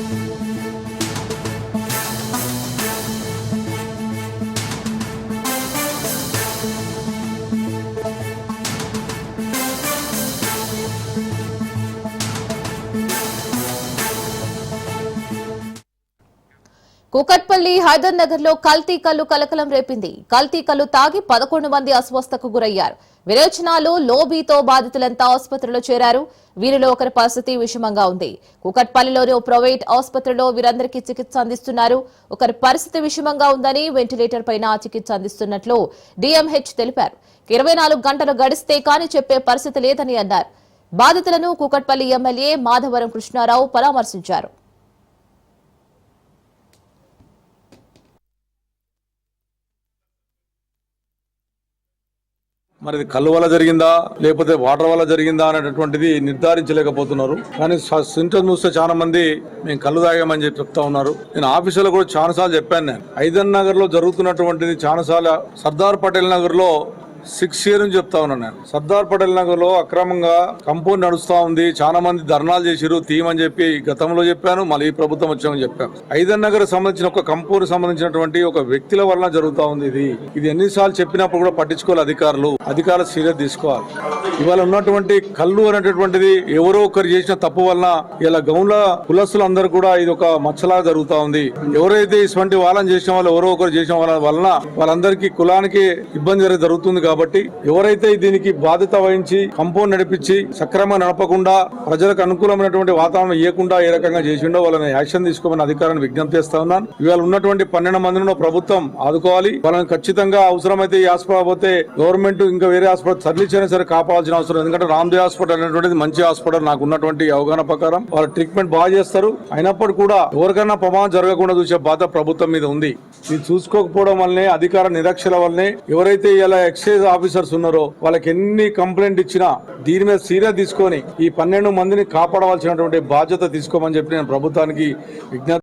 Música Kukatpally Hyder నగర్లో కల్తీ కల్లు కలకలం రేపింది. కల్తీ కల్లు తాగి పదకొండు మంది అస్వస్థకు గురయ్యారు. విరేచనాలు లోబీతో బాధితులంతా ఆసుపత్రిలో చేరారు. వీరిలో ఒకరి పరిస్థితి విషమంగా ఉంది. కుకట్పల్లిలోని ఓ ప్రైవేట్ ఆసుపత్రిలో వీరందరికీ చికిత్స అందిస్తున్నారు. ఒకరి పరిస్థితి విషమంగా ఉందని వెంటిలేటర్ పైన చికిత్స అందిస్తున్నట్లు డిఎంహెచ్ తెలిపారు. ఇరవై నాలుగు గంటలు గడిస్తే కానీ చెప్పే పరిస్థితి లేదని అన్నారు. బాధితులను కూకట్పల్లి ఎమ్మెల్యే మాధవరం కృష్ణారావు పరామర్శించారు. మరి ఇది కళ్ళు వల్ల జరిగిందా? లేకపోతే వాటర్ వల్ల జరిగిందా అనేటటువంటిది నిర్ధారించలేకపోతున్నారు. కానీ సింటమ్స్ చూస్తే చాలా మంది మేము కళ్ళు తాగామని చెప్పి చెప్తా ఉన్నారు. నేను ఆఫీసులో కూడా చాలా సార్లు చెప్పాను నేను. ఐదన్ నగర్లో జరుగుతున్నటువంటిది చాలా సార్లు సర్దార్ పటేల్ నగర్లో సిక్స్ ఇయర్ నుంచి చెప్తా ఉన్నాను నేను. సర్దార్ పటేల్ నగర్లో అక్రమంగా కంపౌండ్ నడుస్తా ఉంది. చాలా మంది ధర్నాలు చేసిరు తీయమని చెప్పి గతంలో చెప్పాను. మళ్ళీ ప్రభుత్వం వచ్చామని చెప్పాను. ఐదన్ నగర్ సంబంధించిన ఒక కంపౌండ్ సంబంధించినటువంటి ఒక వ్యక్తుల వలన జరుగుతా ఉంది ఇది. ఇది ఎన్నిసార్లు చెప్పినప్పుడు కూడా పట్టించుకోవాలి అధికారులు. అధికారులు సీరియస్ తీసుకోవాలి. ఇవాళ ఉన్నటువంటి కళ్ళు అనేటటువంటిది ఎవరో ఒకరు చేసిన తప్పు వలన ఇలా గౌన్ల కులస్తులు అందరూ కూడా ఇది ఒక మచ్చలా జరుగుతా ఉంది. ఎవరైతే ఇటువంటి వాళ్ళని చేసిన వాళ్ళు ఎవరో ఒకరు చేసిన వాళ్ళ వలన వాళ్ళందరికీ కులానికి ఇబ్బంది జరుగుతుంది కాబట్టి ఎవరైతే దీనికి బాధ్యత వహించి కంపౌండ్ నడిపించి సక్రమంగా నడపకుండా ప్రజలకు అనుకూలమైనటువంటి వాతావరణం ఇవ్వకుండా ఏ రకంగా చేసిండో వాళ్ళని యాక్షన్ తీసుకోమని అధికారాన్ని విజ్ఞప్తి చేస్తా ఉన్నాను. ఇవాళ ఉన్నటువంటి పన్నెండు మందిని ప్రభుత్వం ఆదుకోవాలి. వాళ్ళని ఖచ్చితంగా అవసరమైతే ఈ హాస్పిటల్ పోతే గవర్నమెంట్ ఇంకా వేరే హాస్పిటల్ తరలించైనా సరే కాపాడాల్సిన అవసరం ఎందుకంటే రామ్దేవ్ హాస్పిటల్ అనేటువంటిది మంచి హాస్పిటల్. నాకు ఉన్నటువంటి అవగాహన ప్రకారం వాళ్ళ ట్రీట్మెంట్ బాగా చేస్తారు. అయినప్పుడు కూడా ఎవరికైనా ప్రమాదం జరగకుండా చూసే బాధ్యత ప్రభుత్వం మీద ఉంది. ఇది చూసుకోకపోవడం వల్లనే అధికార నిరక్షల వల్లనే ఎవరైతే ఇలా ఎక్సైజ్ ఆఫీసర్స్ ఉన్నారో వాళ్ళకి ఎన్ని కంప్లైంట్ ఇచ్చినా దీని మీద సీరియస్ తీసుకొని ఈ పన్నెండు మందిని కాపాడవలసినటువంటి బాధ్యత తీసుకోమని చెప్పి నేను ప్రభుత్వానికి విజ్ఞప్తి